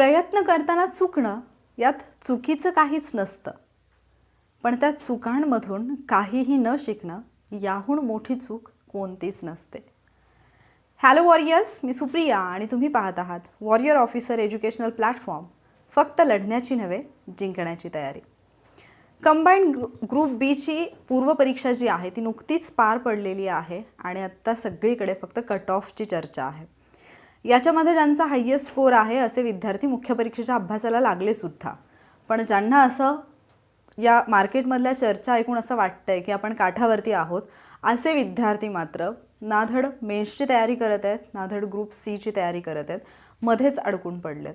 प्रयत्न करताना चुकणं यात चुकीचं काहीच नसतं. पण त्या चुकांमधून काहीही न शिकणं याहून मोठी चूक कोणतीच नसते. हॅलो वॉरियर्स मी सुप्रिया आणि तुम्ही पाहत आहात वॉरियर ऑफिसर एज्युकेशनल प्लॅटफॉर्म फक्त लढण्याची नव्हे जिंकण्याची तयारी. कंबाईंड ग्रुप बीची पूर्वपरीक्षा जी आहे ती नुकतीच पार पडलेली आहे आणि आत्ता सगळीकडे फक्त कट ऑफची चर्चा आहे. याच्यामध्ये ज्यांचा हायेस्ट स्कोर आहे असे विद्यार्थी मुख्य परीक्षेच्या अभ्यासाला लागले सुद्धा. पण ज्यांना असं या मार्केटमधल्या चर्चा ऐकून असं वाटतंय की आपण काठावरती आहोत असे विद्यार्थी मात्र नाधड मेन्सची तयारी करत आहेत नाधड ग्रुप सीची तयारी करत आहेत मध्येच अडकून पडलेत.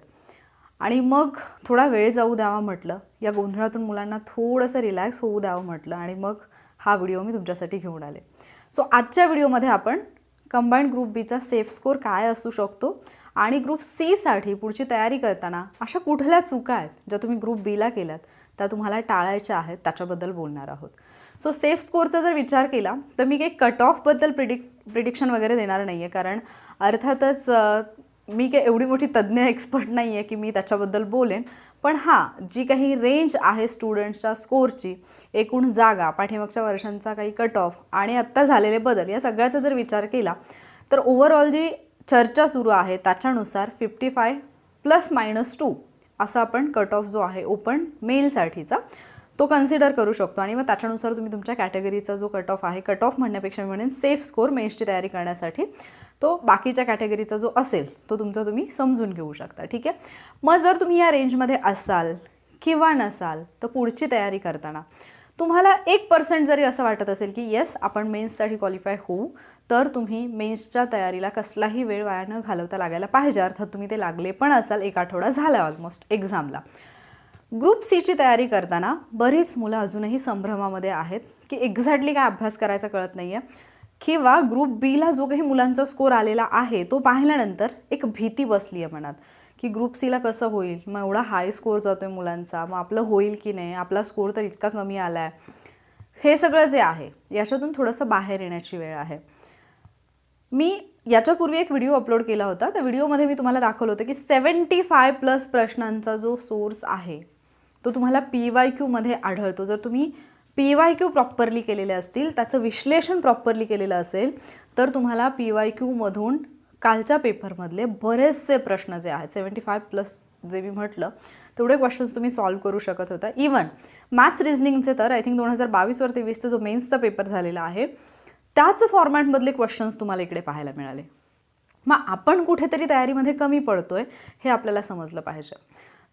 आणि मग थोडा वेळ जाऊ द्यावा म्हटलं या गोंधळातून मुलांना थोडंसं रिलॅक्स होऊ द्यावं म्हटलं आणि मग हा व्हिडिओ मी तुमच्यासाठी घेऊन आले. सो आजच्या व्हिडिओमध्ये आपण कंबाईंड ग्रुप बीचा सेफ स्कोर काय असू शकतो? आणि ग्रुप सीसाठी पुढची तयारी करताना अशा कुठल्या चुका आहेत ज्या तुम्ही ग्रुप बीला केल्यात? त्या तुम्हाला टाळायच्या आहेत त्याच्याबद्दल बोलणार आहोत. सो सेफ स्कोरचा जर विचार केला तर मी काही कट ऑफबद्दल प्रिडिक प्रिडिक्शन वगैरे देणार नाही आहे कारण अर्थातच मी काही एवढी मोठी तज्ज्ञ एक्सपर्ट नाही आहे की मी त्याच्याबद्दल बोलेन. पण हां जी काही रेंज आहे स्टुडंट्सच्या स्कोरची एकूण जागा पाठीमागच्या वर्षांचा काही कट ऑफ आणि आत्ता झालेले बदल या सगळ्याचा जर विचार केला तर ओव्हरऑल जी चर्चा सुरू आहे त्याच्यानुसार fifty five plus minus two असा आपण कट ऑफ जो आहे ओपन मेलसाठीचा तो कन्सिडर करू शकतो. आणि मग त्याच्यानुसार तुम्ही तुमच्या कॅटेगरीचा जो कट ऑफ आहे कट ऑफ म्हणण्यापेक्षा मी म्हणेन सेफ स्कोर मेन्सची तयारी करण्यासाठी तो बाकीच्या कॅटेगरीचा जो असेल तो तुमचा तुम्ही समजून घेऊ शकता. ठीक आहे? मग जर तुम्ही या रेंजमध्ये असाल किंवा नसाल तर पुढची तयारी करताना तुम्हाला एक पर्सेंट जरी असं वाटत असेल की येस आपण मेन्ससाठी क्वालिफाय होऊ तर तुम्ही मेन्सच्या तयारीला कसलाही वेळ वाया न घालवता लागायला पाहिजे. अर्थात तुम्ही ते लागले पण असाल एक आठवडा झाला ऑलमोस्ट एक्झामला ग्रुप सीची तयारी करताना बरीच मुलं अजूनही संभ्रमामध्ये आहेत की एक्झॅक्टली काय अभ्यास करायचा कळत नाही आहे किंवा ग्रुप बीला जो काही मुलांचा स्कोर आलेला आहे तो पाहिल्यानंतर एक भीती बसली आहे मनात की ग्रुप सीला कसं होईल? मग एवढा हाय स्कोर जातो आहे मुलांचा मग आपलं होईल की नाही? आपला स्कोर तर इतका कमी आला आहे हे सगळं जे आहे याच्यातून थोडंसं बाहेर येण्याची वेळ आहे. मी याच्यापूर्वी एक व्हिडिओ अपलोड केला होता. त्या व्हिडिओमध्ये मी तुम्हाला दाखवलं होतं की सेवन्टी फाय प्लस प्रश्नांचा जो सोर्स आहे तो तुम्हाला पी वाय क्यूमध्ये आढळतो. जर तुम्ही पी वाय क्यू प्रॉपरली केलेले असतील त्याचं विश्लेषण प्रॉपरली केलेलं असेल तर तुम्हाला पी वाय क्यूमधून कालच्या पेपरमधले बरेचसे प्रश्न जे आहेत सेवन्टी फाय प्लस जे मी म्हटलं तेवढे क्वेश्चन्स तुम्ही सॉल्व्ह करू शकत होता. इवन मॅथ्स रिझनिंगचे तर आय थिंक दोन हजार बावीसवर तेवीसचा जो मेन्सचा पेपर झालेला आहे त्याच फॉर्मॅटमधले क्वेश्चन्स तुम्हाला इकडे पाहायला मिळाले. मग आपण कुठेतरी तयारीमध्ये कमी पडतोय हे आपल्याला समजलं पाहिजे.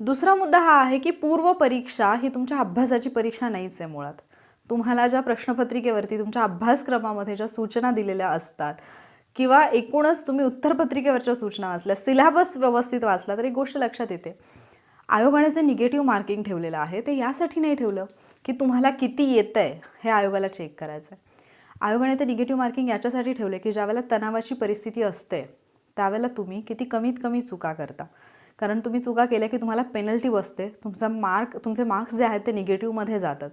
दुसरा मुद्दा हा आहे की पूर्व परीक्षा ही तुमच्या अभ्यासाची परीक्षा नाहीच आहे मुळात. तुम्हाला ज्या प्रश्नपत्रिकेवरती तुमच्या अभ्यासक्रमामध्ये ज्या सूचना दिलेल्या असतात किंवा एकूणच तुम्ही उत्तरपत्रिकेवरच्या सूचना वाचल्या सिलेबस व्यवस्थित वाचला तर एक गोष्ट लक्षात येते. आयोगाने जे निगेटिव्ह मार्किंग ठेवलेलं आहे ते यासाठी नाही ठेवलं की तुम्हाला किती येतं आहे हे आयोगाला चेक करायचं आहे आयोगाने ते निगेटिव्ह मार्किंग याच्यासाठी ठेवले की ज्यावेळेला तणावाची परिस्थिती असते त्यावेळेला तुम्ही किती कमीत कमी चुका करता. कारण तुम्ही चुका केल्या की तुम्हाला पेनल्टी बसते. तुमचा मार्क तुमचे मार्क्स जे आहेत ते निगेटिव्हमध्ये जातात.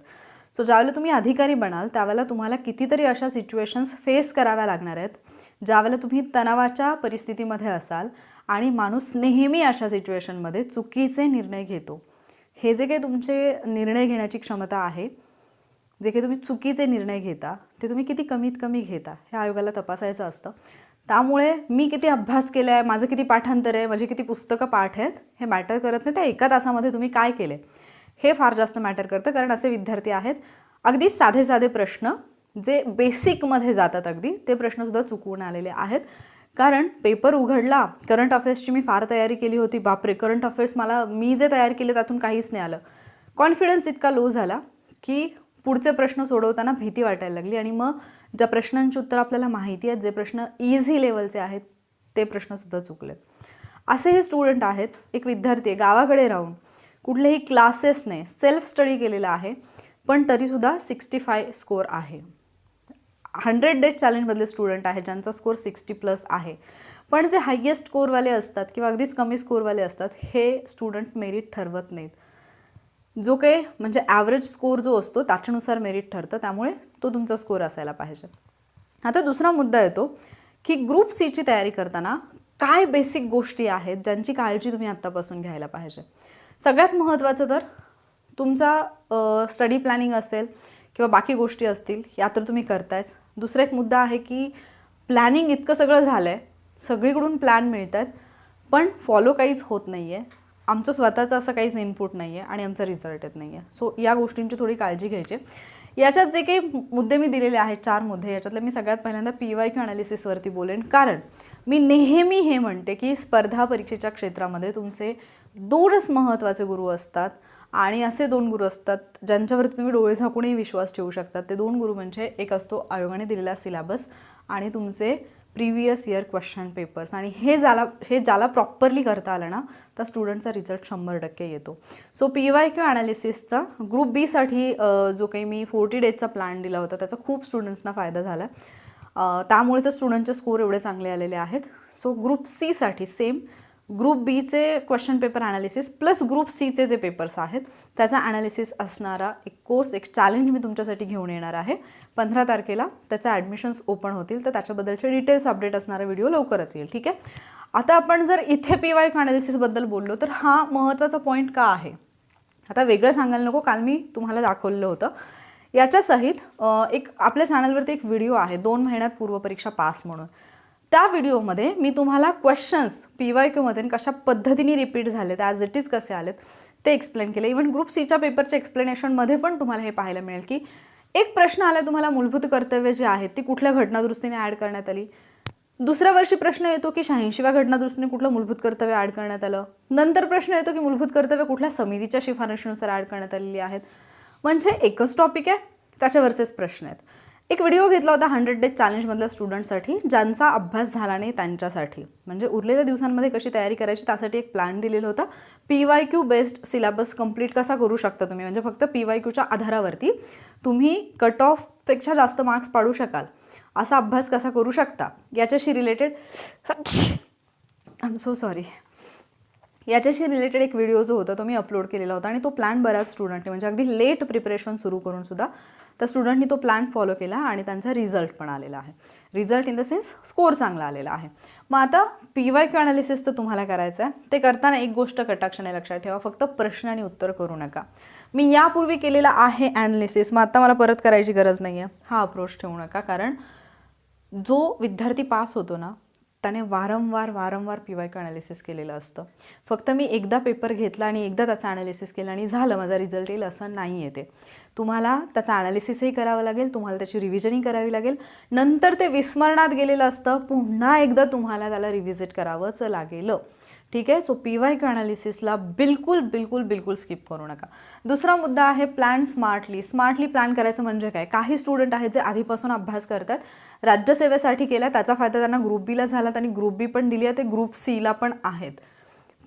सो ज्यावेळेला तुम्ही अधिकारी बनाल त्यावेळेला तुम्हाला कितीतरी अशा सिच्युएशन्स फेस कराव्या लागणार आहेत. ज्यावेळेला तुम्ही तणावाच्या परिस्थितीमध्ये असाल आणि माणूस नेहमी अशा सिच्युएशनमध्ये चुकीचे निर्णय घेतो. हे जे काही तुमचे निर्णय घेण्याची क्षमता आहे जे काही तुम्ही चुकीचे निर्णय घेता ते तुम्ही किती कमीत कमी घेता हे आयोगाला तपासायचं असतं. त्यामुळे मी किती अभ्यास केला आहे माझं किती पाठांतर आहे माझी किती पुस्तकं पाठ आहेत हे मॅटर करत नाही. त्या एका तासामध्ये तुम्ही काय केले हे फार जास्त मॅटर करतं कारण असे विद्यार्थी आहेत. अगदी साधे साधे प्रश्न जे बेसिकमध्ये जातात अगदी ते प्रश्नसुद्धा चुकवून आलेले आहेत. कारण पेपर उघडला करंट अफेअर्सची मी फार तयारी केली होती. बापरे करंट अफेअर्स मला मी जे तयार केले त्यातून काहीच नाही आलं. कॉन्फिडन्स इतका लो झाला की पुढचे प्रश्न सोडवताना भीती वाटायला लागली. आणि मग ज्या प्रश्नांची उत्तर आपल्याला माहिती आहेत जे प्रश्न इझी लेवलचे आहेत ते प्रश्नसुद्धा चुकले असे हे स्टुडंट आहेत एक विद्यार्थी आहे गावाकडे राहून. कुठलेही क्लासेस नाही सेल्फ स्टडी केलेला आहे पण तरीसुद्धा सिक्स्टी फाय स्कोअर आहे हंड्रेड डेज चॅलेंजमधले स्टुडंट आहे ज्यांचा स्कोर सिक्स्टी प्लस आहे. पण जे हायेस्ट स्कोरवाले असतात किंवा अगदीच कमी स्कोरवाले असतात हे स्टुडंट मेरिट ठरवत नाहीत. जो काही म्हणजे ॲव्हरेज स्कोर जो असतो त्याच्यानुसार मेरिट ठरतं. त्यामुळे तो तुमचा स्कोर असायला पाहिजे. आता दुसरा मुद्दा येतो की ग्रुप सीची तयारी करताना काय बेसिक गोष्टी आहेत ज्यांची काळजी तुम्ही आत्तापासून घ्यायला पाहिजे? सगळ्यात महत्त्वाचं तर तुमचा स्टडी प्लॅनिंग असेल किंवा बाकी गोष्टी असतील या तर तुम्ही करतायच दुसरा एक मुद्दा आहे की प्लॅनिंग इतकं सगळं झालं आहे सगळीकडून प्लॅन मिळत आहेत पण फॉलो काहीच होत नाही आहे आमचं स्वतःचं असं काहीच इनपुट नाही आहे आणि आमचा रिझल्ट येत नाही आहे सो या गोष्टींची थोडी काळजी घ्यायची. याच्यात जे काही मुद्दे मी दिलेले आहेत चार मुद्दे याच्यातले मी सगळ्यात पहिल्यांदा पी वाय क्यू अनालिसिसवरती बोलेन. कारण मी नेहमी हे म्हणते की स्पर्धा परीक्षेच्या क्षेत्रामध्ये तुमचे दोनच महत्त्वाचे गुरु असतात आणि असे दोन गुरु असतात ज्यांच्यावरती तुम्ही डोळे झाकूनही विश्वास ठेवू शकतात ते दोन गुरु म्हणजे एक असतो आयोगाने दिलेला सिलेबस आणि तुमचे प्रिव्हियस इयर क्वेश्चन पेपर्स. आणि हे ज्याला हे ज्याला प्रॉपरली करता आलं ना त्या स्टुडंटचा रिझल्ट शंभर टक्के येतो. सो पी वाय क्यू ॲनालिसिसचा ग्रुप बीसाठी जो काही मी फोर्टी डेजचा प्लॅन दिला होता त्याचा खूप स्टुडंट्सना फायदा झाला. त्यामुळे तर स्टुडंटचे स्कोर एवढे चांगले आलेले आहेत. सो ग्रुप सीसाठी सेम ग्रुप बीचे question paper analysis plus group सीचे जे पेपर्स आहेत त्याचा ॲनालिसिस असणारा एक कोर्स एक चॅलेंज मी तुमच्यासाठी घेऊन येणार आहे. पंधरा तारखेला त्याचे ॲडमिशन्स ओपन होतील तर त्याच्याबद्दलचे डिटेल्स अपडेट असणारा व्हिडिओ लवकरच येईल ठीक आहे? आता आपण जर इथे पी वाय ॲनालिसिसबद्दल बोललो तर हा महत्त्वाचा पॉईंट का आहे? आता वेगळं सांगायला नको काल मी तुम्हाला दाखवलेलं होतं. याच्यासहित एक आपल्या चॅनलवरती एक व्हिडिओ आहे दोन महिन्यात पूर्वपरीक्षा पास म्हणून. त्या व्हिडिओमध्ये मी तुम्हाला क्वेश्चन्स पी वाय क्यूमध्ये कशा पद्धतीने रिपीट झालेत ॲज इट इज कसे आलेत ते एक्सप्लेन केले. इव्हन ग्रुप सीच्या पेपरच्या एक्सप्लेनेशनमध्ये पण तुम्हाला हे पाहायला मिळेल की एक प्रश्न आला तुम्हाला मूलभूत कर्तव्य जे आहेत ती कुठल्या घटनादुरुस्तीने ॲड करण्यात आली? दुसऱ्या वर्षी प्रश्न येतो की शहाऐंशीव्या घटनादुरुस्तीने कुठलं मूलभूत कर्तव्य ॲड करण्यात आलं? नंतर प्रश्न येतो की मूलभूत कर्तव्य कुठल्या समितीच्या शिफारशीनुसार ॲड करण्यात आलेली आहेत? म्हणजे एकच टॉपिक आहे त्याच्यावरचेच प्रश्न आहेत. एक व्हिडिओ घेतला होता हंड्रेड डेज चॅलेंजमधल्या स्टुडंटसाठी ज्यांचा अभ्यास झाला नाही त्यांच्यासाठी. म्हणजे उरलेल्या दिवसांमध्ये कशी तयारी करायची त्यासाठी एक प्लॅन दिलेला होता. P Y Q based syllabus complete कसा करू शकता तुम्ही? म्हणजे फक्त पी वाय क्यूच्या आधारावरती तुम्ही कट ऑफपेक्षा जास्त मार्क्स पाडू शकाल. असा अभ्यास कसा करू शकता? याच्याशी related I am so sorry याच्याशी रिलेटेड एक व्हिडिओ जो होता तो मी अपलोड केलेला होता आणि तो प्लॅन बऱ्याच स्टुडंटने म्हणजे अगदी लेट प्रिपरेशन सुरू करून सुद्धा त्या स्टुडंटनी तो प्लॅन फॉलो केला आणि त्यांचा रिझल्ट पण आलेला आहे. Result in the sense score चांगला आलेला आहे. मग आता पी वाय क्यू अनालिसिस तर तुम्हाला करायचं आहे. ते करताना एक गोष्ट कटाक्षाने लक्षात ठेवा फक्त प्रश्न आणि उत्तर करू नका. मी यापूर्वी केलेला आहे ॲनालिसिस मग आता मला परत करायची गरज नाही आहे हा अप्रोच ठेवू नका कारण जो विद्यार्थी पास होतो ना त्याने वारंवार वारंवार पी वाय क्यू अनालिसिस केलेलं असतं. फक्त मी एकदा पेपर घेतला आणि एकदा त्याचं ॲनालिसिस केलं आणि झालं माझा रिझल्ट येईल असं नाही आहे ते. तुम्हाला त्याचं ॲनालिसिसही करावं लागेल तुम्हाला त्याची रिव्हिजनही करावी लागेल. नंतर ते विस्मरणात गेलेलं असतं पुन्हा एकदा तुम्हाला त्याला रिव्हिजिट करावंच लागेल. ठीक आहे? सो पी वाय कॅनालिसिसला अनालिसिसला बिलकुल बिलकुल बिलकुल स्किप करू नका. दुसरा मुद्दा आहे प्लॅन स्मार्टली स्मार्टली प्लॅन करायचं म्हणजे काय? काही स्टुडंट आहेत जे आधीपासून अभ्यास करतात. राज्यसेवेसाठी केला त्याचा फायदा त्यांना ग्रुप बीला झाला त्यांनी ग्रुप बी पण दिली आहे. ते ग्रुप सीला पण आहेत.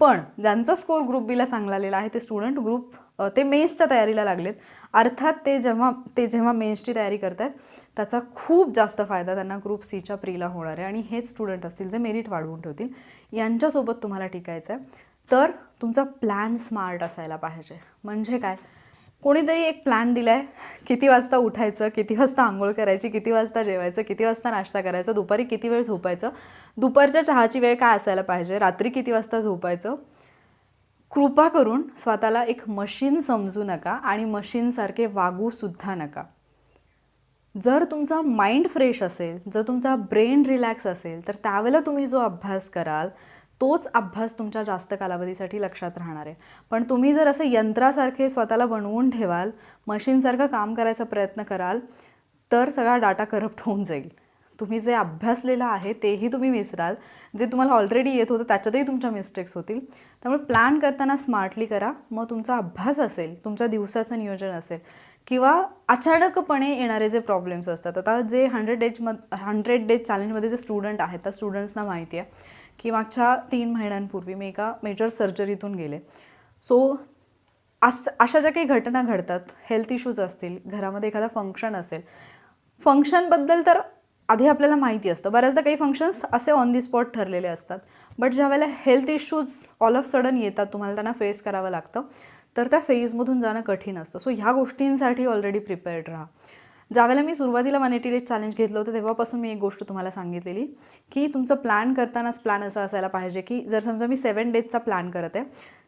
पण ज्यांचा स्कोर ग्रुप बीला चांगला आलेला आहे ते स्टुडंट ग्रुप ते मेन्सच्या तयारीला लागलेत. अर्थात ते जेव्हा ते जेव्हा मेन्सची तयारी करतात त्याचा खूप जास्त फायदा त्यांना ग्रुप सीच्या प्रीला होणार आहे. आणि हेच स्टुडंट असतील जे मेरिट वाढवून ठेवतील यांच्यासोबत तुम्हाला टिकायचं आहे तर तुमचा प्लॅन स्मार्ट असायला पाहिजे. म्हणजे काय? कोणीतरी एक प्लॅन दिला आहे किती वाजता उठायचं किती वाजता आंघोळ करायची किती वाजता जेवायचं किती वाजता नाश्ता करायचा दुपारी किती वेळ झोपायचं दुपारच्या चहाची वेळ काय असायला पाहिजे रात्री किती वाजता झोपायचं कृपा करून स्वतःला एक मशीन समजू नका आणि मशीनसारखे वागूसुद्धा नका. जर तुमचा माइंड फ्रेश असेल जर तुमचा ब्रेन रिलॅक्स असेल तर त्यावेळेला तुम्ही जो अभ्यास कराल तोच अभ्यास तुमच्या जास्त कालावधीसाठी लक्षात राहणार आहे. पण तुम्ही जर असं यंत्रासारखे स्वतःला बनवून ठेवाल मशीनसारखं काम करायचा प्रयत्न कराल तर सगळा डाटा करप्ट होऊन जाईल. तुम्ही जे अभ्यासलेलं आहे तेही तुम्ही विसराल. जे तुम्हाला ऑलरेडी येत होतं त्याच्यातही तुमच्या मिस्टेक्स होतील. त्यामुळे प्लॅन करताना स्मार्टली करा. मग तुमचा अभ्यास असेल तुमच्या दिवसाचं नियोजन असेल किंवा अचानकपणे येणारे जे प्रॉब्लेम्स असतात. आता जे हंड्रेड डेज हंड्रेड डेज चॅलेंजमध्ये जे स्टुडंट आहेत त्या स्टुडंट्सना माहिती आहे की मागच्या तीन महिन्यांपूर्वी मी एका मेजर सर्जरीतून गेले. सो अस अशा ज्या काही घटना घडतात हेल्थ इश्यूज असतील घरामध्ये एखादा फंक्शन असेल फंक्शनबद्दल तर आधी आपल्याला माहिती असतं. बऱ्याचदा काही फंक्शन्स असे ऑन दी स्पॉट ठरलेले असतात. बट ज्या वेळेला health issues all of sudden येतात तुम्हाला त्यांना फेस करावं लागतं. तर त्या फेजमधून जाणं कठीण असतं. सो ह्या गोष्टींसाठी ऑलरेडी प्रिपेअर्ड राहा. ज्यावेळेला मी सुरुवातीला वन एटी डेज चॅलेंज घेतलं होतं तेव्हापासून मी एक गोष्ट तुम्हाला सांगितलेली की तुमचं प्लॅन करतानाच प्लॅन असा असायला पाहिजे की जर समजा मी सेवन डेजचा प्लॅन करत आहे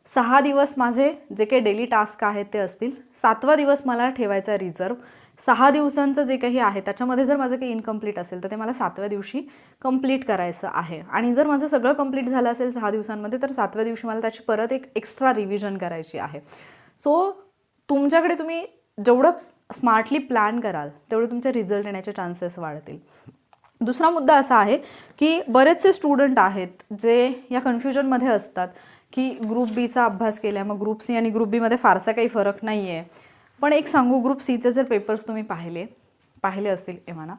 सहा दिवस माझे जे काही डेली टास्क आहेत ते असतील सातवा दिवस मला ठेवायचा आहे रिझर्व सहा दिवसांचं जे काही आहे त्याच्यामध्ये जर माझं काही इनकम्प्लीट असेल तर ते मला सातव्या दिवशी कंप्लीट करायचं आहे. आणि जर माझं सगळं कंप्लीट झालं असेल सहा दिवसांमध्ये तर सातव्या दिवशी मला त्याची परत एक एक्स्ट्रा रिव्हिजन करायची आहे. सो तुमच्याकडे तुम्ही जेवढं स्मार्टली प्लॅन कराल तेवढे तुमचे रिझल्ट येण्याचे चान्सेस वाढतील. दुसरा मुद्दा असा आहे की बरेचसे स्टुडंट आहेत जे या कन्फ्युजनमध्ये असतात की ग्रुप बीचा अभ्यास केला मग ग्रुप सी आणि ग्रुप बीमध्ये फारसा काही फरक नाही आहे पण एक सांगू ग्रुप सीचे जर पेपर्स तुम्ही पाहिले पाहिले असतील एव्हाना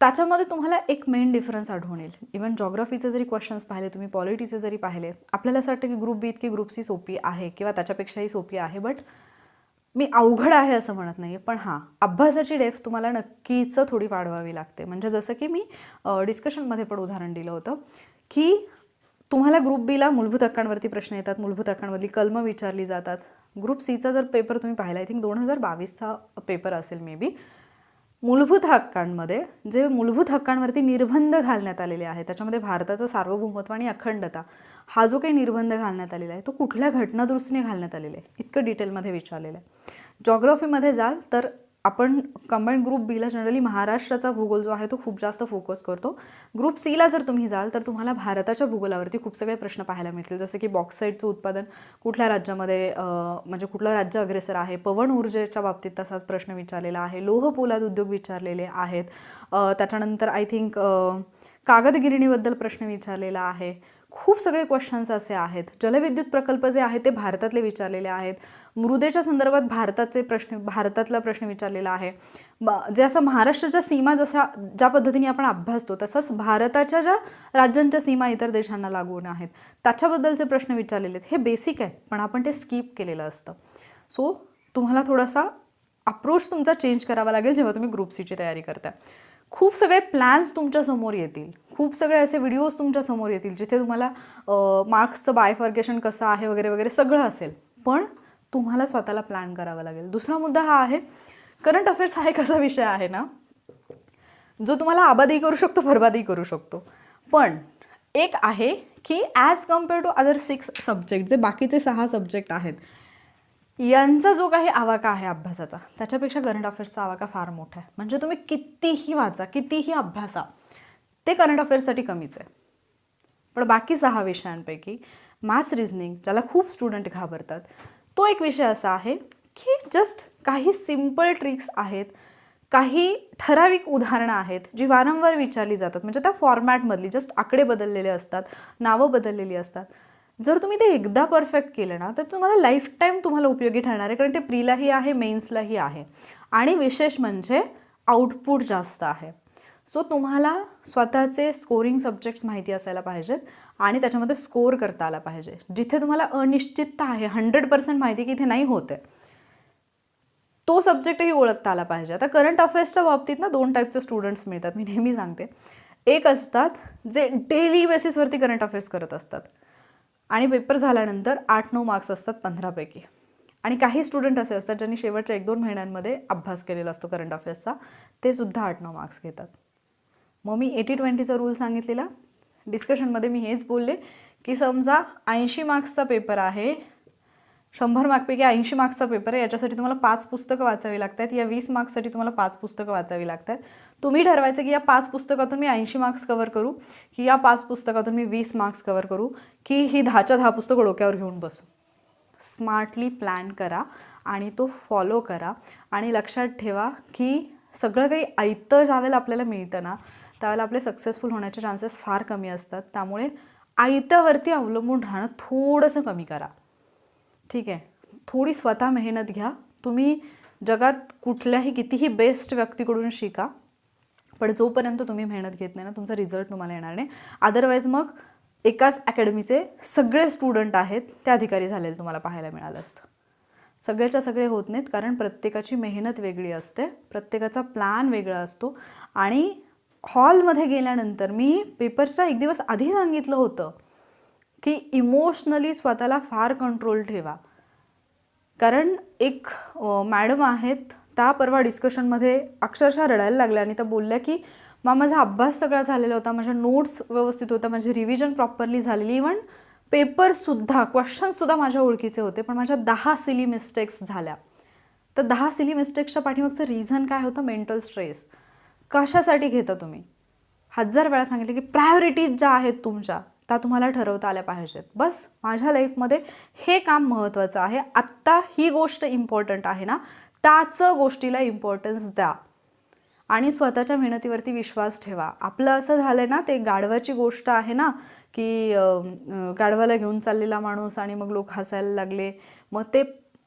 त्याच्यामध्ये तुम्हाला एक मेन डिफरन्स आढळून येईल. इवन जॉग्रफीचे जरी क्वेश्चन्स पाहिले तुम्ही पॉलिटीचे जरी पाहिले आपल्याला असं वाटतं की ग्रुप बी इतकी ग्रुप सी सोपी आहे किंवा त्याच्यापेक्षाही सोपी आहे बट मी अवघड आहे असं म्हणत नाही आहे पण हां अभ्यासाची डेफ तुम्हाला नक्कीच थोडी वाढवावी लागते. म्हणजे जसं की मी डिस्कशनमध्ये पण उदाहरण दिलं होतं की तुम्हाला ग्रुप बीला मूलभूत हक्कांवरती प्रश्न येतात मूलभूत हक्कांमधली कलमं विचारली जातात. ग्रुप सीचा जर पेपर तुम्ही पाहिला आय थिंक दोन हजार बावीसचा पेपर असेल मे बी मूलभूत हक्कांमध्ये जे मूलभूत हक्कांवरती निर्बंध घालण्यात आलेले आहे त्याच्यामध्ये भारताचं सार्वभौमत्व आणि अखंडता हा जो काही निर्बंध घालण्यात आलेला आहे तो कुठल्या घटनादुरुस्तीने घालण्यात आलेला आहे इतकं डिटेलमध्ये विचारलेलं आहे. जॉग्रॉफीमध्ये जाल तर आपण कंबाईंड ग्रुप बीला जनरली महाराष्ट्राचा भूगोल जो आहे तो खूप जास्त फोकस करतो. ग्रुप सीला जर तुम्ही जाल तर तुम्हाला भारताच्या भूगोलावरती खूप सगळे प्रश्न पाहायला मिळतील. जसं की बॉक्साईटचं उत्पादन कुठल्या राज्यामध्ये म्हणजे कुठलं राज्य अग्रेसर आहे? पवन ऊर्जेच्या बाबतीत तसाच प्रश्न विचारलेला आहे. लोह पोलाद उद्योग विचारलेले आहेत. त्याच्यानंतर आय थिंक कागदगिरणीबद्दल प्रश्न विचारलेला आहे. खूप सगळे क्वेश्चन्स असे आहेत. जलविद्युत प्रकल्प जे आहेत ते भारतातले विचारलेले आहेत. मृदेच्या संदर्भात भारताचे प्रश्न भारतातला प्रश्न विचारलेला आहे. जे असं महाराष्ट्राच्या सीमा जसा ज्या पद्धतीने आपण अभ्यासतो तसंच भारताच्या ज्या राज्यांच्या सीमा इतर देशांना लागून आहेत त्याच्याबद्दलचे प्रश्न विचारलेले आहेत. हे बेसिक आहेत पण आपण ते स्किप केलेलं असतं. सो तुम्हाला थोडासा अप्रोच तुमचा चेंज करावा लागेल जेव्हा तुम्ही ग्रुप सीची तयारी करताय. खूप सगळे प्लॅन्स तुमच्यासमोर येतील. खूप सगळे असे व्हिडिओज तुमच्यासमोर येतील जिथे तुम्हाला मार्क्सचं बायफर्गेशन कसं आहे वगैरे वगैरे सगळं असेल. पण तुम्हाला स्वतःला प्लॅन करावा लागेल. दुसरा मुद्दा हा आहे करंट अफेअर्स हा एक असा विषय आहे ना जो तुम्हाला आबादही करू शकतो बरबादही करू शकतो. पण एक आहे की as compare to other six subject जे बाकीचे सहा सब्जेक्ट आहेत यांचा जो काही आवाका आहे अभ्यासाचा त्याच्यापेक्षा करंट अफेअर्सचा आवाका फार मोठा आहे. म्हणजे तुम्ही कितीही वाचा कितीही अभ्यासा ते करंट अफेअर्ससाठी कमीच आहे. पण बाकी सहा विषयांपैकी मॅथ्स रिझनिंग ज्याला खूप स्टुडंट घाबरतात तो एक विषय असा आहे की जस्ट काही सिंपल ट्रिक्स आहेत काही ठराविक उदाहरणं आहेत जी वारंवार विचारली जातात. म्हणजे त्या फॉर्मॅटमधली जस्ट आकडे बदललेले असतात नावं बदललेली असतात. जर तुम्ही ते एकदा परफेक्ट केलं ना तर तुम्हाला लाईफ टाईम तुम्हाला उपयोगी ठरणार आहे कारण ते प्रीलाही आहे मेन्सलाही आहे. आणि विशेष म्हणजे आउटपुट जास्त आहे. सो तुम्हाला स्वतःचे स्कोरिंग सब्जेक्ट्स माहिती असायला पाहिजेत आणि त्याच्यामध्ये स्कोर करता आला पाहिजे. जिथे तुम्हाला अनिश्चितता आहे हंड्रेड पर्सेंट माहिती की इथे नाही होते तो सब्जेक्टही ओळखता आला पाहिजे. आता करंट अफेअर्सच्या बाबतीत ना दोन टाईपचे स्टुडंट्स मिळतात मी नेहमी सांगते. एक असतात जे डेली बेसिसवरती करंट अफेअर्स करत असतात. आणि पेपर झाल्यानंतर आठ नऊ मार्क्स असतात पंधरापैकी आणि काही स्टुडंट असे असतात ज्यांनी शेवटच्या एक दोन महिन्यांमध्ये अभ्यास केलेला असतो करंट अफेअर्सचा ते सुद्धा आठ नऊ मार्क्स घेतात. मग मी एटी ट्वेंटीचा रूल सांगितलेला. डिस्कशनमध्ये मी हेच बोलले की समजा ऐंशी मार्क्सचा पेपर आहे शंभर मार्कपैकी ऐंशी मार्क्सचा पेपर आहे याच्यासाठी तुम्हाला पाच पुस्तकं वाचावी लागतात या वीस मार्क्ससाठी तुम्हाला पाच पुस्तकं वाचावी लागतात. तुम्ही ठरवायचं की या पाच पुस्तकातून मी ऐंशी मार्क्स कवर करू की या पाच पुस्तकातून मी वीस मार्क्स कवर करू की ही दहाच्या दहा पुस्तकं डोक्यावर घेऊन बसू. स्मार्टली प्लॅन करा आणि तो फॉलो करा. आणि लक्षात ठेवा की सगळं काही ऐतं ज्यावेळेला आपल्याला मिळतं ना त्यावेळेला आपले सक्सेसफुल होण्याचे चान्सेस फार कमी असतात. त्यामुळे आयत्यावरती अवलंबून राहणं थोडंसं कमी करा. ठीक आहे? थोडी स्वतः मेहनत घ्या. तुम्ही जगात कुठल्याही कितीही बेस्ट व्यक्तीकडून शिका पण जोपर्यंत तुम्ही मेहनत घेत नाही ना तुमचा रिझल्ट तुम्हाला येणार नाही. अदरवाईज मग एकाच अकॅडमीचे सगळे स्टुडंट आहेत ते अधिकारी झालेले तुम्हाला पाहायला मिळालं असतं. सगळ्याच्या सगळे होत नाहीत कारण प्रत्येकाची मेहनत वेगळी असते. प्रत्येकाचा प्लॅन वेगळा असतो. आणि हॉलमध्ये गेल्यानंतर मी पेपरच्या एक दिवस आधी सांगितलं होतं की इमोशनली स्वतःला फार कंट्रोल ठेवा. कारण एक मॅडम आहेत त्या परवा डिस्कशनमध्ये अक्षरशः रडायला लागल्या आणि त्या बोलल्या की मा माझा अभ्यास सगळा झालेला होता माझ्या नोट्स व्यवस्थित होत्या माझी रिव्हिजन प्रॉपरली झालेली इवन पेपरसुद्धा क्वेश्चनसुद्धा माझ्या ओळखीचे होते पण माझ्या दहा सिली मिस्टेक्स झाल्या. तर दहा सिली मिस्टेक्सच्या पाठीमागचं रिझन काय होतं? मेंटल स्ट्रेस कशासाठी घेता तुम्ही? हजार वेळा सांगितले की प्रायोरिटीज ज्या आहेत तुमच्या त्या तुम्हाला ठरवता आल्या पाहिजेत. बस माझ्या लाईफमध्ये हे काम महत्त्वाचं आहे. आत्ता ही गोष्ट इम्पॉर्टंट आहे ना त्याच गोष्टीला इम्पॉर्टन्स द्या. आणि स्वतःच्या मेहनतीवरती विश्वास ठेवा. आपलं असं झालं ना ते गाढवाची गोष्ट आहे ना की गाढवाला घेऊन चाललेला माणूस आणि मग लोक हसायला लागले. मग ते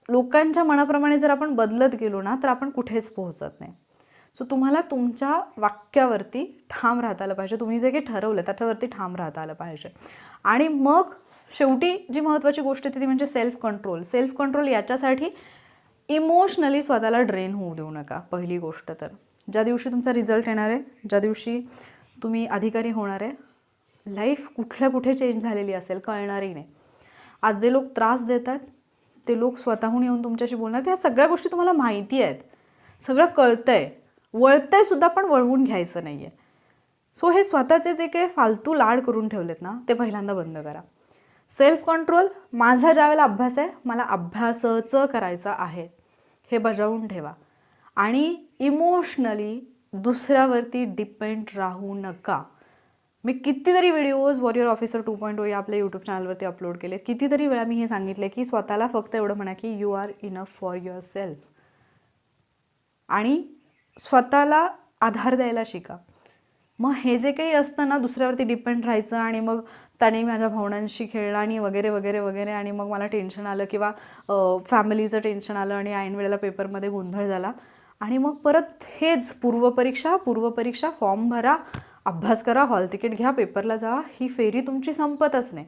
लोकांच्या मनाप्रमाणे जर आपण बदलत गेलो ना तर आपण कुठेच पोहोचत नाही. सो तुम्हाला तुमच्या वाक्यावरती ठाम राहता आलं पाहिजे. तुम्ही जे काही ठरवलं त्याच्यावरती ठाम राहता आलं पाहिजे. आणि मग शेवटी जी महत्त्वाची गोष्ट आहे ती म्हणजे सेल्फ कंट्रोल सेल्फ कंट्रोल याच्यासाठी इमोशनली स्वतःला ड्रेन होऊ देऊ नका पहिली गोष्ट तर. ज्या दिवशी तुमचा रिझल्ट येणार आहे ज्या दिवशी तुम्ही अधिकारी होणार आहे लाईफ कुठल्या कुठे चेंज झालेली असेल कळणारही नाही. आज जे लोक त्रास देतात ते लोक स्वतःहून येऊन तुमच्याशी बोलणार त्या सगळ्या गोष्टी तुम्हाला माहिती आहेत. सगळं कळतं आहे वळतंय सुद्धा पण वळवून घ्यायचं नाही आहे सो हे स्वतःचे जे काही फालतू लाड करून ठेवलेत ना ते पहिल्यांदा बंद करा. सेल्फ कंट्रोल माझा ज्यावेळेला अभ्यास आहे मला अभ्यासचं करायचं आहे हे बजावून ठेवा. आणि इमोशनली दुसऱ्यावरती डिपेंड राहू नका. मी कितीतरी videos warrior officer two point O या आपल्या यूट्यूब चॅनलवरती अपलोड केले कितीतरी वेळा मी हे सांगितले की स्वतःला फक्त एवढं म्हणा की you are enough for yourself आणि स्वतःला आधार द्यायला शिका. मग हे जे काही असतं ना दुसऱ्यावरती डिपेंड राहायचं आणि मग त्याने माझ्या भावनांशी खेळला आणि वगैरे वगैरे वगैरे आणि मग मला टेन्शन आलं किंवा फॅमिलीचं टेन्शन आलं आणि ऐन वेळेला पेपरमध्ये गोंधळ झाला. आणि मग परत हेच पूर्वपरीक्षा पूर्वपरीक्षा फॉर्म भरा अभ्यास करा हॉल तिकीट घ्या पेपरला जा ही फेरी तुमची संपतच नाही.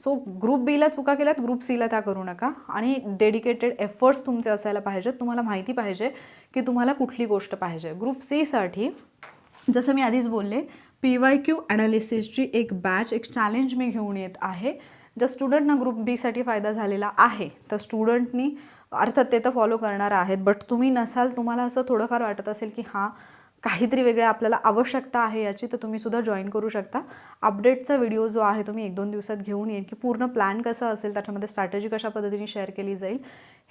सो ग्रुप बीला चुका केल्यात ग्रुप सीला त्या करू नका. आणि डेडिकेटेड एफर्ट्स तुमचे असायला पाहिजेत. तुम्हाला माहिती पाहिजे की तुम्हाला कुठली गोष्ट पाहिजे. ग्रुप सीसाठी जसं मी आधीच बोलले पी वाय क्यू ॲनालिसिसची एक बॅच एक चॅलेंज मी घेऊन येत आहे. ज्या स्टुडंटना ग्रुप बीसाठी फायदा झालेला आहे तर स्टुडंटनी अर्थात ते तर फॉलो करणार आहेत. बट तुम्ही नसाल तुम्हाला असं थोडंफार वाटत असेल की हां काहीतरी वेगळं आपल्याला आवश्यकता आहे याची तर तुम्ही सुद्धा जॉईन करू शकता. अपडेटचा व्हिडिओ जो आहे तो मी एक दोन दिवसात घेऊन येईन की पूर्ण प्लॅन कसा असेल त्याच्यामध्ये स्ट्रॅटेजी कशा पद्धतीने शेअर केली जाईल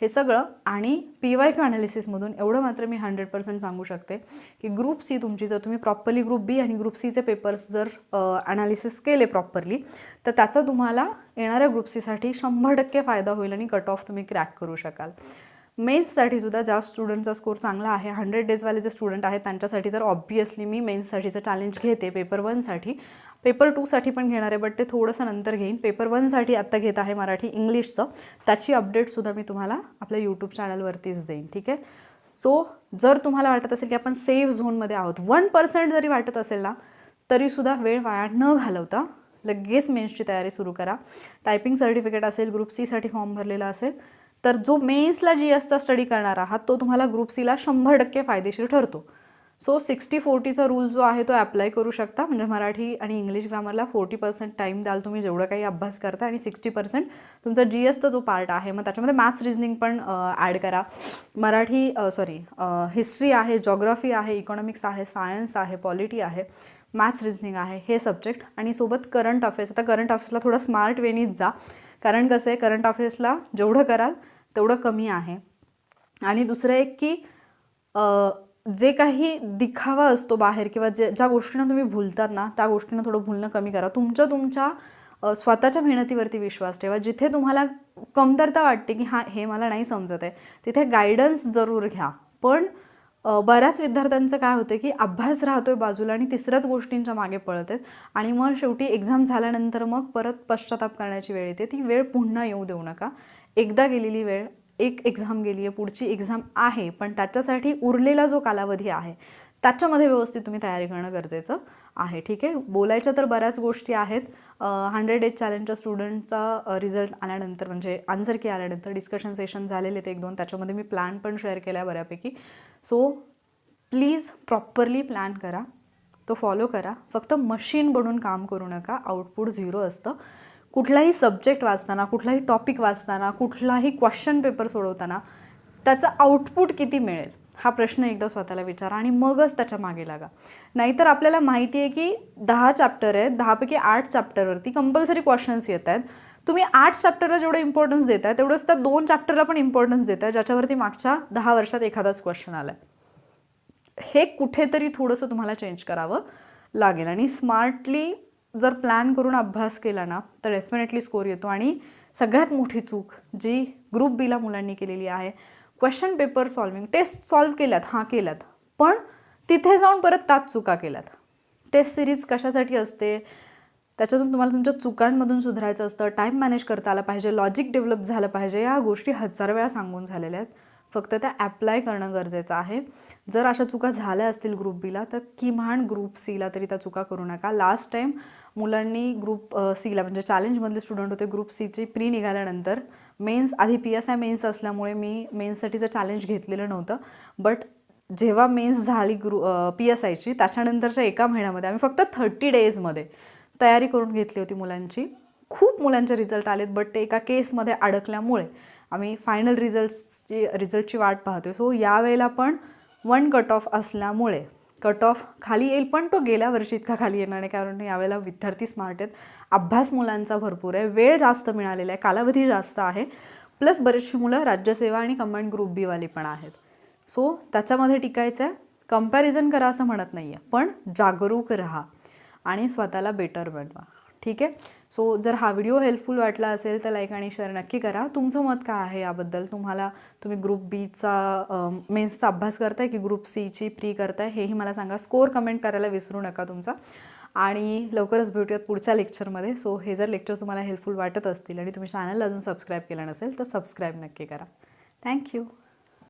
हे सगळं आणि पी वाय क्यू ॲनालिसिसमधून एवढं मात्र मी हंड्रेड पर्सेंट सांगू शकते की ग्रुप सी तुमची जर तुम्ही प्रॉपरली ग्रुप बी आणि ग्रुप सीचे पेपर्स जर ॲनालिसिस केले प्रॉपरली तर त्याचा तुम्हाला येणाऱ्या ग्रुप सीसाठी शंभर टक्के फायदा होईल आणि कट ऑफ तुम्ही क्रॅक करू शकाल. मेन्ससाठी सुद्धा ज्या स्टुडंटचा स्कोर चांगला आहे हंड्रेड डेजवाले जे स्टुडंट आहेत त्यांच्यासाठी तर ऑब्वियसली मी मेन्ससाठीचं चॅलेंज घेते पेपर वनसाठी पेपर टूसाठी पण घेणार आहे बट ते थोडंसं नंतर घेईन. पेपर वनसाठी आत्ता घेत आहे मराठी इंग्लिशचं. त्याची अपडेटसुद्धा मी तुम्हाला आपल्या यूट्यूब चॅनलवरतीच देईन ठीक आहे? सो जर तुम्हाला वाटत असेल की आपण सेफ झोनमध्ये आहोत वन पर्सेंट जरी वाटत असेल ना तरीसुद्धा वेळ वाया न घालवता लगेच मेन्सची तयारी सुरू करा. टायपिंग सर्टिफिकेट असेल ग्रुप सीसाठी फॉर्म भरलेला असेल तर जो मेन्सला जी एसचा स्टडी करणार आहात तो तुम्हाला ग्रुप सीला शंभर टक्के फायदेशीर ठरतो. सो सिक्स्टी फोर्टीचा रूल जो आहे तो ॲप्लाय करू शकता. म्हणजे मराठी आणि इंग्लिश ग्रामरला फोर्टी पर्सेंट टाईम द्याल तुम्ही जेवढं काही अभ्यास करता आणि सिक्स्टी पर्सेंट तुमचा जी एसचा जो पार्ट आहे मग त्याच्यामध्ये मॅथ्स रिजनिंग पण ॲड करा. मराठी सॉरी हिस्ट्री आहे जॉग्रफी आहे इकॉनॉमिक्स आहे सायन्स आहे पॉलिटी आहे मॅथ्स रिजनिंग आहे हे सब्जेक्ट आणि सोबत करंट अफेअर्स आता करंट अफेअर्सला थोडं स्मार्ट वेनीच जा. कारण कसं आहे करंट अफेअर्सला जेवढं कराल तेवढं कमी आहे. आणि दुसरं एक की जे काही दिखावा असतो बाहेर किंवा जे ज्या गोष्टींना तुम्ही भुलतात ना त्या गोष्टींना थोडं भुलणं कमी करा. तुमच्या तुमच्या स्वतःच्या मेहनतीवरती विश्वास ठेवा. जिथे तुम्हाला कमतरता वाटते की हां हे मला नाही समजत आहे तिथे गायडन्स जरूर घ्या. पण बऱ्याच विद्यार्थ्यांचं काय होतं की अभ्यास राहतोय बाजूला आणि तिसऱ्याच गोष्टींच्या मागे पळत आहेत. आणि मग शेवटी एक्झाम झाल्यानंतर मग परत पश्चाताप करण्याची वेळ येते. ती वेळ पुन्हा येऊ देऊ नका. एकदा गेलेली वेळ एक एक्झाम गेली आहे पुढची एक्झाम आहे पण त्याच्यासाठी उरलेला जो कालावधी आहे त्याच्यामध्ये व्यवस्थित तुम्ही तयारी करणं गरजेचं. आहे. ठीक आहे? बोलायच्या तर बऱ्याच गोष्टी आहेत. हंड्रेड एज चॅलेंजच्या स्टुडंटचा रिझल्ट आल्यानंतर म्हणजे आन्सर की आल्यानंतर डिस्कशन सेशन झालेले ते एक दोन. त्याच्यामध्ये मी प्लॅन पण शेअर केला आहे बऱ्यापैकी. सो प्लीज प्रॉपरली प्लॅन करा. तो फॉलो करा. फक्त मशीन बनून काम करू नका. आउटपुट झिरो असतं. कुठलाही सब्जेक्ट वाचताना कुठलाही टॉपिक वाचताना कुठलाही क्वेश्चन पेपर सोडवताना त्याचं आउटपुट किती मिळेल? हा प्रश्न एकदा स्वतःला विचारा आणि मगच त्याच्यामागे लागा. नाहीतर आपल्याला माहिती आहे की दहा चॅप्टर आहेत दहापैकी आठ चॅप्टरवरती कंपल्सरी क्वेश्चन्स येत आहेत. तुम्ही आठ चॅप्टरला जेवढं इम्पॉर्टन्स देत आहे तेवढंच त्या दोन चॅप्टरला पण इम्पॉर्टन्स देत आहे ज्याच्यावरती मागच्या दहा वर्षात एखादाच क्वेश्चन आला हे कुठेतरी थोडंसं तुम्हाला चेंज करावं लागेल. आणि स्मार्टली जर प्लॅन करून अभ्यास केला ना तर डेफिनेटली स्कोर येतो. आणि सगळ्यात मोठी चूक जी ग्रुप बीला मुलांनी केलेली आहे question paper solving test solve केल्यात हां केल्यात. पण तिथे जाऊन परत त्यात चुका केल्यात. टेस्ट सिरीज कशासाठी असते? त्याच्यातून तुम्हाला तुमच्या चुकांमधून सुधारायचं असतं. टाईम मॅनेज करता आला पाहिजे लॉजिक डेव्हलप झालं पाहिजे. या गोष्टी हजार वेळा सांगून झालेल्या आहेत. फक्त त्या ॲप्लाय करणं गरजेचं आहे. जर अशा चुका झाल्या असतील ग्रुप बीला तर किमान ग्रुप सीला तरी त्या चुका करू नका. लास्ट टाईम मुलांनी ग्रुप सीला म्हणजे चॅलेंजमधले स्टुडंट होते ग्रुप सीची प्री निघाल्यानंतर मेन्स आधी पी एस आय मेन्स असल्यामुळे मी मेन्ससाठीचं चॅलेंज घेतलेलं नव्हतं. बट जेव्हा मेन्स झाली ग्रु पी एस आयची त्याच्यानंतरच्या एका महिन्यामध्ये आम्ही फक्त थर्टी डेजमध्ये तयारी करून घेतली होती मुलांची. खूप मुलांचे रिझल्ट आलेत बट ते एका केसमध्ये अडकल्यामुळे आम्ही फायनल रिझल्ट्सची रिझल्टची वाट पाहतोय. सो यावेळेला पण वन कट ऑफ असल्यामुळे कट ऑफ खाली येईल पण तो गेल्या वर्षी इतका खाली येणार नाही कारण यावेळेला विद्यार्थी स्मार्ट आहेत. अभ्यास मुलांचा भरपूर आहे. वेळ जास्त मिळालेला आहे. कालावधी जास्त आहे. प्लस बरेचशी मुलं राज्यसेवा आणि कमांड ग्रुप बीवाली पण आहेत. सो त्याच्यामध्ये टिकायचं आहे. कंपॅरिझन करा असं म्हणत नाही आहे पण जागरूक राहा आणि स्वतःला बेटर बनवा. ठीक आहे? सो जर हा व्हिडिओ हेल्पफुल वाटला असेल तर लाईक आणि शेअर नक्की करा. तुमचं मत काय आहे याबद्दल? तुम्हाला तुम्ही ग्रुप बीचा मेन्सचा अभ्यास करताय की ग्रुप सीची प्री करताय? हेही मला सांगा. स्कोअर कमेंट करायला विसरू नका तुमचा. आणि लवकरच भेटूयात पुढच्या लेक्चरमध्ये सो हे जर लेक्चर तुम्हाला हेल्पफुल वाटत असतील आणि तुम्ही चॅनलला अजून सबस्क्राईब केलं नसेल तर सबस्क्राईब नक्की करा. थँक्यू